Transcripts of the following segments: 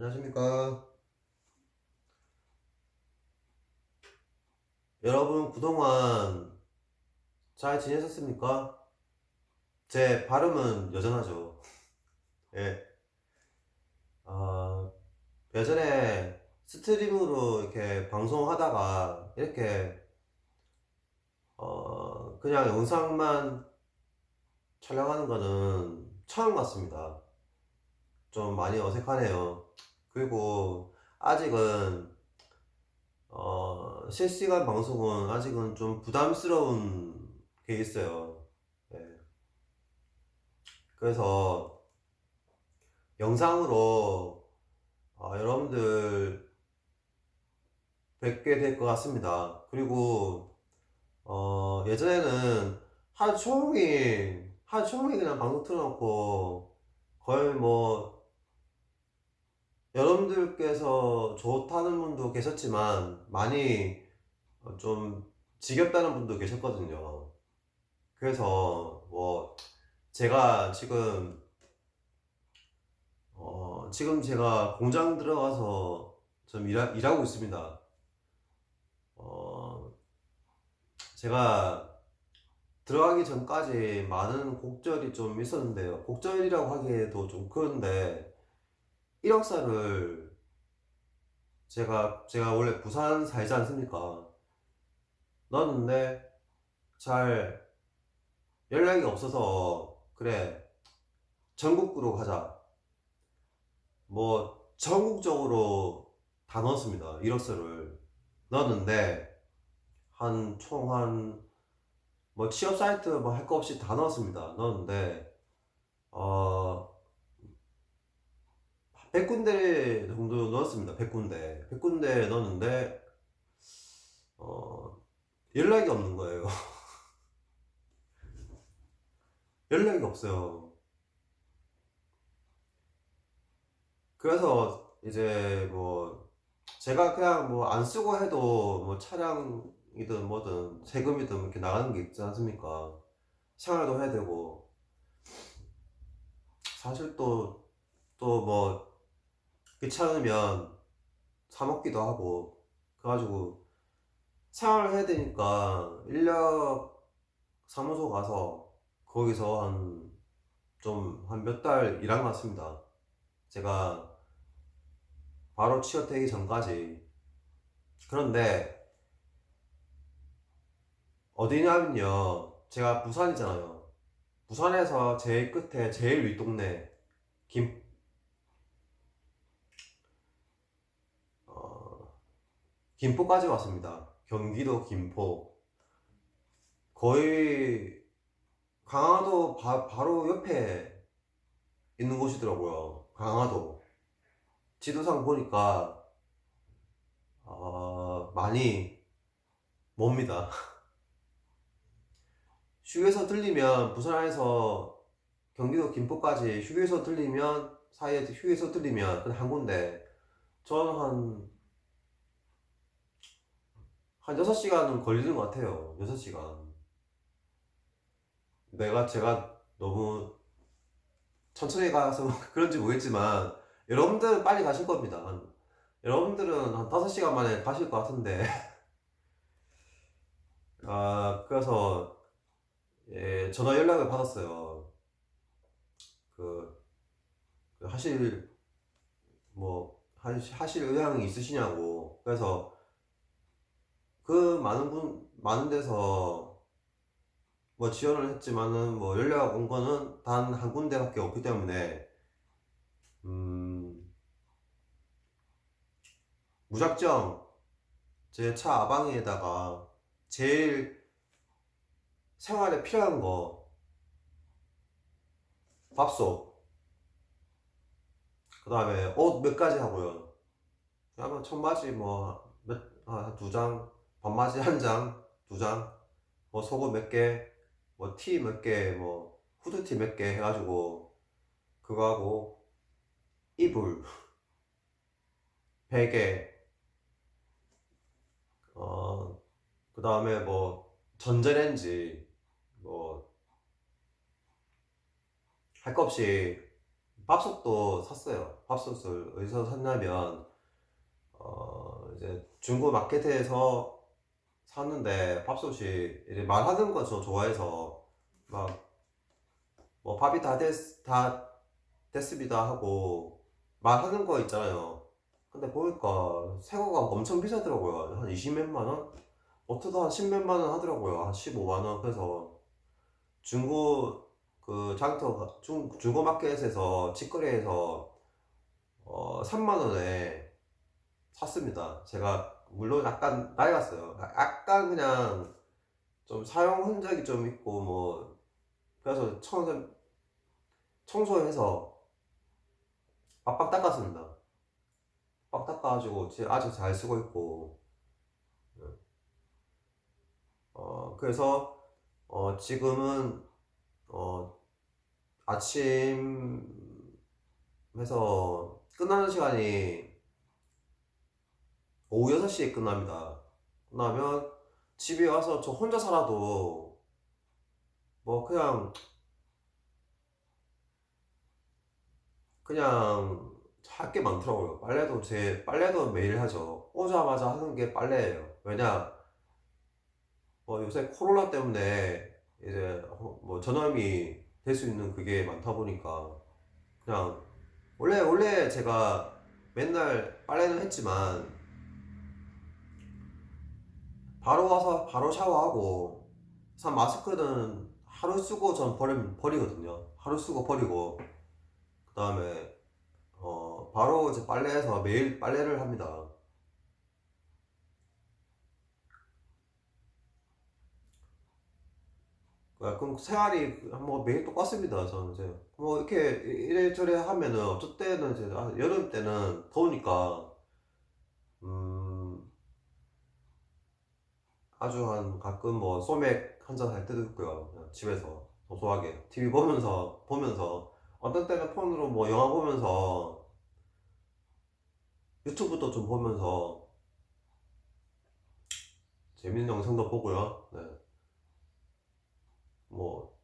안녕하십니까. 여러분, 그동안 잘 지내셨습니까? 제 발음은 여전하죠. 예. 아, 예전에 스트림으로 이렇게 방송하다가 이렇게, 어, 그냥 영상만 촬영하는 거는 처음 같습니다. 좀 많이 어색하네요. 그리고 아직은 어, 실시간 방송은 아직은 좀 부담스러운 게 있어요. 예. 그래서 영상으로 어, 여러분들 뵙게 될 것 같습니다. 그리고 어, 예전에는 하루 종일 하루 종일 그냥 방송 틀어놓고 거의 뭐 여러분들께서 좋다는 분도 계셨지만 많이 어, 좀 지겹다는 분도 계셨거든요. 그래서 뭐 제가 지금 어 지금 제가 공장 들어가서 좀 일하, 일하고 있습니다. 어 제가 들어가기 전까지 많은 곡절이 좀 있었는데요. 곡절이라고 하기에도 좀 그런데 이력서를 제가 제가 원래 부산 살지 않습니까? 넣었는데 잘 연락이 없어서 그래 전국구로 가자. 뭐 전국적으로 다 넣었습니다. 이력서를 넣었는데 한 총 한 뭐 취업 사이트 뭐 할 거 없이 다 넣었습니다. 넣었는데 어 100군데 정도 넣었습니다. 100군데. 100군데 넣었는데, 어, 연락이 없는 거예요. 연락이 없어요. 그래서 이제 뭐, 제가 그냥 뭐 안 쓰고 해도 뭐 차량이든 뭐든 세금이든 이렇게 나가는 게 있지 않습니까? 생활도 해야 되고, 사실 또, 또 뭐, 귀찮으면 사 먹기도 하고 그래가지고 생활을 해야 되니까 인력 사무소 가서 거기서 한 좀 한 몇 달 일한 것 같습니다. 제가 바로 취업되기 전까지 그런데 어디냐면요 제가 부산이잖아요. 부산에서 제일 끝에 제일 윗동네 김 김포까지 왔습니다. 경기도 김포. 거의 강화도 바, 바로 옆에 있는 곳이더라고요. 강화도. 지도상 보니까 어, 많이 멉니다. 휴게소 들리면 부산에서 경기도 김포까지 휴게소 들리면 사이에 휴게소 들리면 그한 군데 저는 한, 한 6시간은 걸리는 것 같아요. 6시간. 내가, 제가 너무 천천히 가서 그런지 모르겠지만, 여러분들은 빨리 가실 겁니다. 한- 여러분들은 한 5시간 만에 가실 것 같은데. 아, 그래서, 예, 전화 연락을 받았어요. 그, 그 하실, 뭐, 하실 의향이 있으시냐고. 그래서 그 많은 분, 많은 데서 뭐 지원을 했지만은 뭐 연락 온 거는 단 한 군데밖에 없기 때문에, 음, 무작정 제 차 아방에다가 제일 생활에 필요한 거, 밥솥, 그 다음에 옷 몇 가지 하고요. 그러면 청바지 뭐, 몇, 아, 두 장, 반바지 한 장, 두 장, 뭐 속옷 몇 개, 뭐 티 몇 개, 뭐 후드티 몇 개 해가지고 그거 하고 이불, 베개, 어, 그 다음에 뭐 전자레인지, 뭐할거 없이 밥솥도 샀어요. 밥솥을 어디서 샀냐면 어 이제 중고 마켓에서 샀는데 밥솥이 이제 말하는 거 저 좋아해서 막 뭐 밥이 다 됐, 다 됐습니다 하고 말하는 거 있잖아요. 근데 보니까 새거가 엄청 비싸더라고요. 한 20몇만 원? 어떻다 한 10몇만 원 하더라고요. 한 15만 원. 그래서 중고 그 장터 중 중고 마켓에서 직거래에서 어 3만 원에 샀습니다. 제가 물론 약간 낡았어요. 약간 그냥 좀 사용 흔적이 좀 있고 뭐 그래서 청소 청소해서 빡빡 닦았습니다. 빡 닦아가지고 지금 아주 잘 쓰고 있고 어 그래서 어 지금은 어 아침 해서 끝나는 시간이 오후 6시에 끝납니다. 끝나면 집에 와서 저 혼자 살아도 뭐 그냥 그냥 할 게 많더라고요. 빨래도 제 빨래도 매일 하죠. 오자마자 하는 게 빨래예요. 왜냐 뭐 요새 코로나 때문에 이제 뭐 전염이 될 수 있는 그게 많다 보니까 그냥 원래 원래 제가 맨날 빨래는 했지만 바로 와서 바로 샤워하고 산 마스크는 하루 쓰고 전 버리, 버리거든요. 하루 쓰고 버리고 그 다음에 어 바로 이제 빨래해서 매일 빨래를 합니다. 아, 그럼 생활이 뭐 매일 똑같습니다. 저는 이제 뭐 이렇게 이래저래 하면은 어쩔 때는 이제 아, 여름 때는 더우니까 음 아주 한 가끔 뭐 소맥 한잔 할 때도 있고요. 집에서 소소하게 TV 보면서 보면서 어떤 때는 폰으로 뭐 영화 보면서 유튜브도 좀 보면서 재밌는 영상도 보고요. 네. 뭐,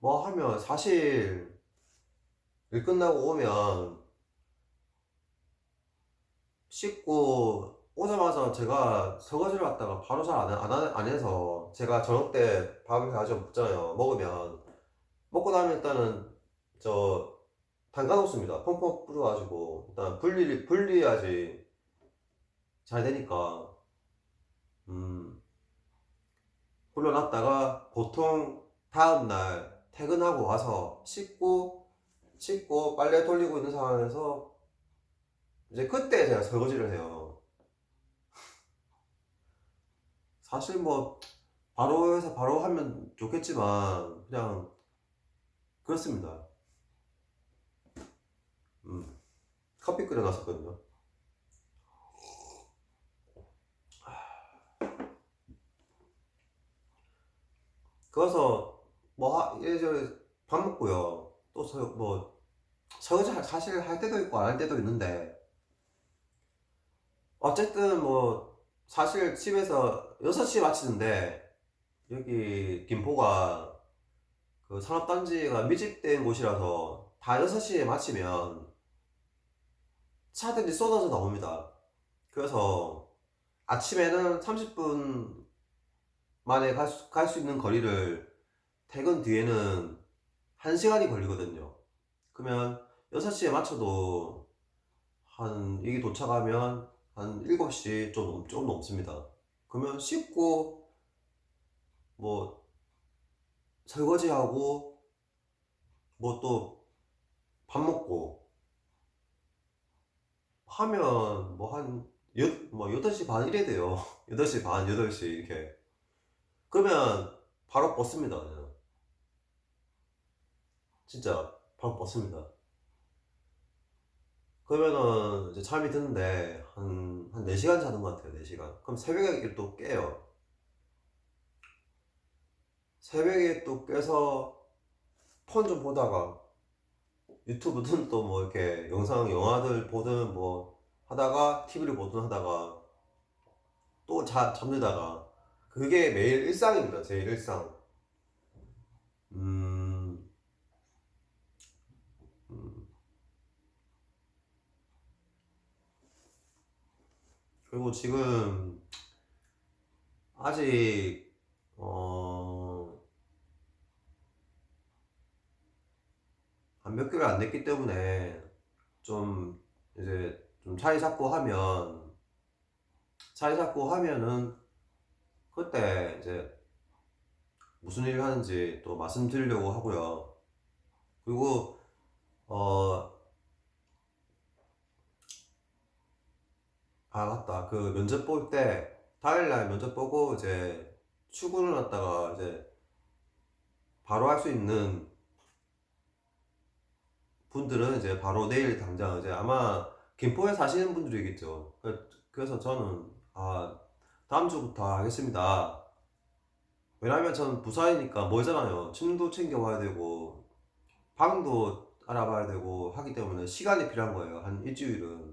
뭐 하면 사실 일 끝나고 오면 씻고 오자마자 제가 설거지를 갖다가 바로 잘 안, 안, 안 해서 제가 저녁 때 밥을 가져 먹잖아요. 먹으면 먹고 나면 일단은 저 담가 놓습니다. 펑펑 뿌려가지고 일단 분리 분리해야지 잘 되니까 음 불러놨다가 보통 다음날 퇴근하고 와서 씻고 씻고 빨래 돌리고 있는 상황에서 이제 그때 제가 설거지를 해요. 사실 뭐 바로 해서 바로 하면 좋겠지만 그냥 그렇습니다. 음, 커피 끓여놨었거든요. 그래서 뭐 하- 이래저래 밥 먹고요. 또뭐 설거지 할- 사실 할 때도 있고 안 할 때도 있는데 어쨌든 뭐 사실 집에서 6시에 마치는데 여기 김포가 그 산업단지가 밀집된 곳이라서 다 6시에 마치면 차들이 쏟아져 나옵니다. 그래서 아침에는 30분 만에 갈 수, 갈 수 있는 거리를 퇴근 뒤에는 1시간이 걸리거든요. 그러면 6시에 맞춰도 한, 여기 도착하면 한 7시 좀, 넘- 좀 넘습니다. 그러면 씻고, 뭐, 설거지하고, 뭐 또 밥 먹고, 하면 뭐 한, 여, 뭐 8시 반 이래 돼요. 8시 반, 8시 이렇게. 그러면 바로 뻗습니다. 그냥. 진짜 바로 뻗습니다. 그러면은 이제 잠이 드는데 한, 한 4시간 자는 것 같아요. 4시간. 그럼 새벽에 또 깨요. 새벽에 또 깨서 폰 좀 보다가 유튜브든 또 뭐 이렇게 영상, 영화들 보든 뭐 하다가 TV를 보든 하다가 또 자, 잠들다가 그게 매일 일상입니다. 제 일상. 음, 그리고 지금 아직 어, 한 몇 개월 안 됐기 때문에 좀 이제 좀 자리 잡고 하면 자리 잡고 하면은 그때 이제 무슨 일을 하는지 또 말씀드리려고 하고요. 그리고 어, 아 맞다. 그 면접 볼 때 당일날 면접 보고 이제 출근을 했다가 이제 바로 할 수 있는 분들은 이제 바로 내일 당장 이제 아마 김포에 사시는 분들이겠죠. 그- 그래서 저는 아 다음 주부터 하겠습니다. 왜냐면 저는 부산이니까 멀잖아요. 짐도 챙겨와야 되고 방도 알아봐야 되고 하기 때문에 시간이 필요한 거예요. 한 일주일은.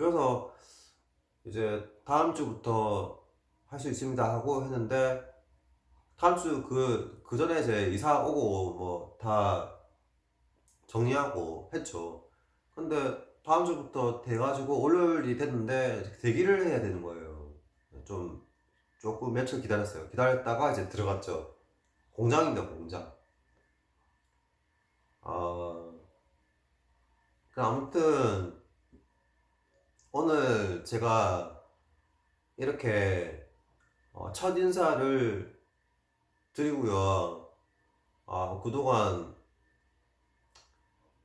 그래서 이제 다음 주부터 할 수 있습니다 하고 했는데 다음 주 그, 그 전에 이제 이사 오고 뭐 다 정리하고 했죠. 근데 다음 주부터 돼가지고 월요일이 됐는데 대기를 해야 되는 거예요. 좀 조금 며칠 기다렸어요. 기다렸다가 이제 들어갔죠. 공장인데 공장. 아, 그 아무튼 오늘 제가 이렇게 어, 첫 인사를 드리고요. 아, 그동안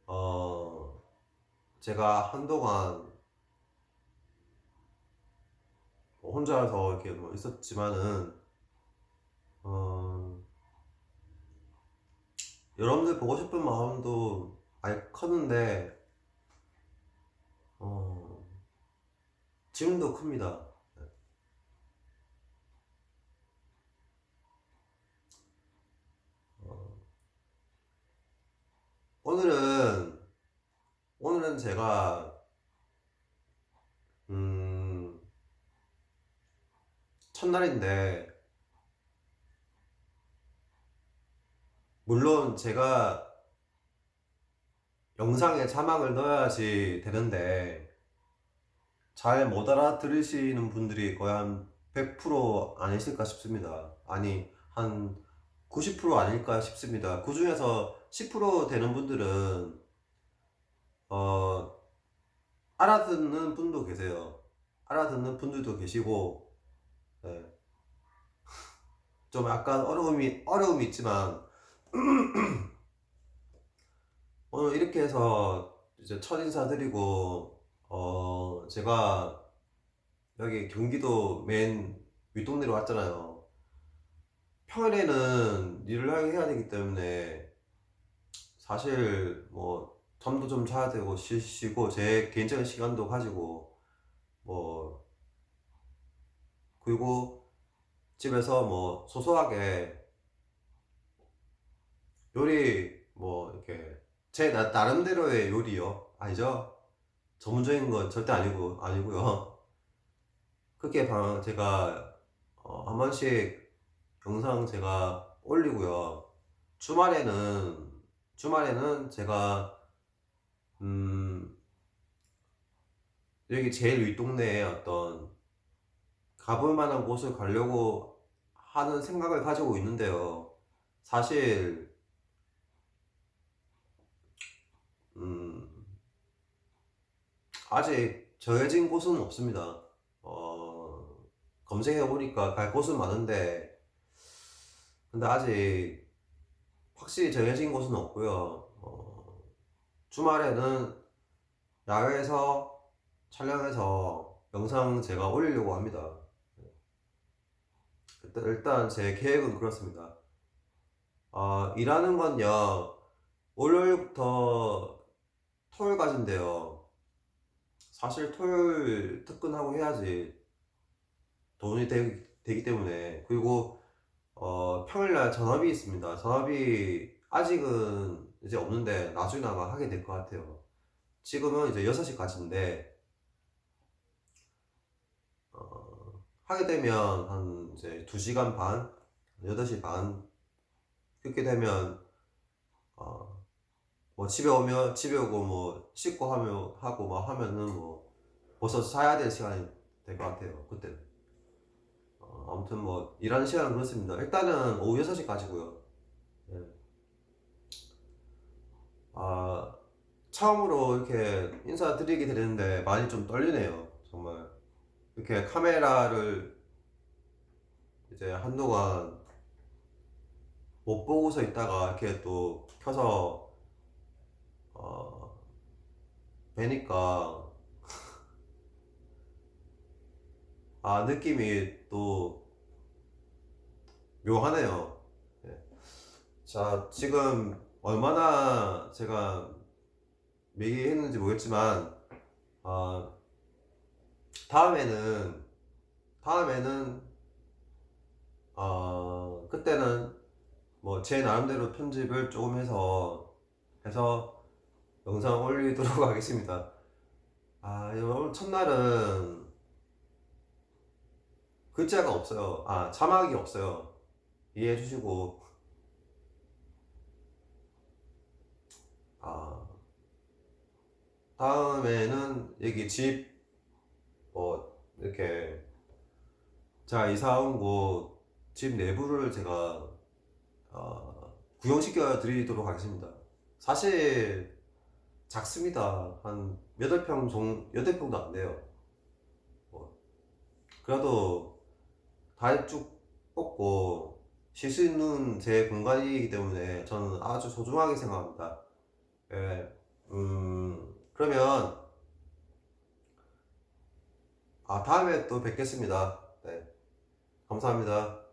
어, 제가 한동안 뭐 혼자서 이렇게 뭐 있었지만은 어, 여러분들 보고 싶은 마음도 많이 컸는데 지금도 큽니다. 어, 오늘은 오늘은 제가 음, 첫날인데 물론 제가 영상에 자막을 넣어야지 되는데 잘 못 알아들으시는 분들이 거의 한 100% 아니실까 싶습니다. 아니 한 90% 아닐까 싶습니다. 그 중에서 10% 되는 분들은 어 알아듣는 분도 계세요. 알아듣는 분들도 계시고 네. 좀 약간 어려움이 어려움이 있지만 오늘 이렇게 해서 이제 첫 인사드리고 어 제가 여기 경기도 맨 윗동네로 왔잖아요. 평일에는 일을 해야 되기 때문에 사실 뭐 잠도 좀 자야 되고 쉬- 쉬고 제 개인적인 시간도 가지고 뭐 그리고 집에서 뭐 소소하게 요리 뭐 이렇게 제 나, 나름대로의 요리요 아니죠? 전문적인 건 절대 아니고 아니고요. 그렇게 방 제가 어, 한 번씩 영상 제가 올리고요. 주말에는 주말에는 제가 음 여기 제일 윗동네에 어떤 가볼 만한 곳을 가려고 하는 생각을 가지고 있는데요. 사실 아직 정해진 곳은 없습니다. 어 검색해 보니까 갈 곳은 많은데 근데 아직 확실히 정해진 곳은 없고요. 어, 주말에는 야외에서 촬영해서 영상 제가 올리려고 합니다. 일단, 제 계획은 그렇습니다. 아, 일하는 건요, 월요일부터 토요일까지인데요. 사실 토요일 특근하고 해야지 돈이 되, 되기 때문에. 그리고 어, 평일날 전업이 있습니다. 전업이 아직은 이제 없는데 나중에 아마 하게 될 것 같아요. 지금은 이제 6시까지인데, 어, 하게 되면 한 이제 2시간 반, 8시 반, 그렇게 되면, 어, 뭐 집에 오면, 집에 오고 뭐 씻고 하며, 하고 뭐 하면은 뭐 벌써 자야 될 시간이 될 것 같아요. 그때는. 어, 아무튼 뭐 일하는 시간은 그렇습니다. 일단은 오후 6시까지고요. 예. 아 처음으로 이렇게 인사드리게 되는데 많이 좀 떨리네요. 정말 이렇게 카메라를 이제 한동안 못 보고서 있다가 이렇게 또 켜서 어 뵈니까 아 느낌이 또 묘하네요. 예. 자 지금 얼마나 제가 얘기했는지 모르겠지만 아 다음에는 다음에는 어 그때는 뭐 제 나름대로 편집을 조금 해서 해서 영상 올리도록 하겠습니다. 아 오늘 첫날은 글자가 없어요. 아 자막이 없어요. 이해해 주시고 아 다음에는 여기 집 뭐 이렇게 제가 이사 온 곳 집 내부를 제가 어, 구경시켜 드리도록 하겠습니다. 사실 작습니다. 한 8평 정 8평도 안 돼요. 뭐 그래도 다쭉 뽑고 쉴 수 있는 제 공간이기 때문에 저는 아주 소중하게 생각합니다. 예, 음, 그러면 아 다음에 또 뵙겠습니다. 네, 감사합니다.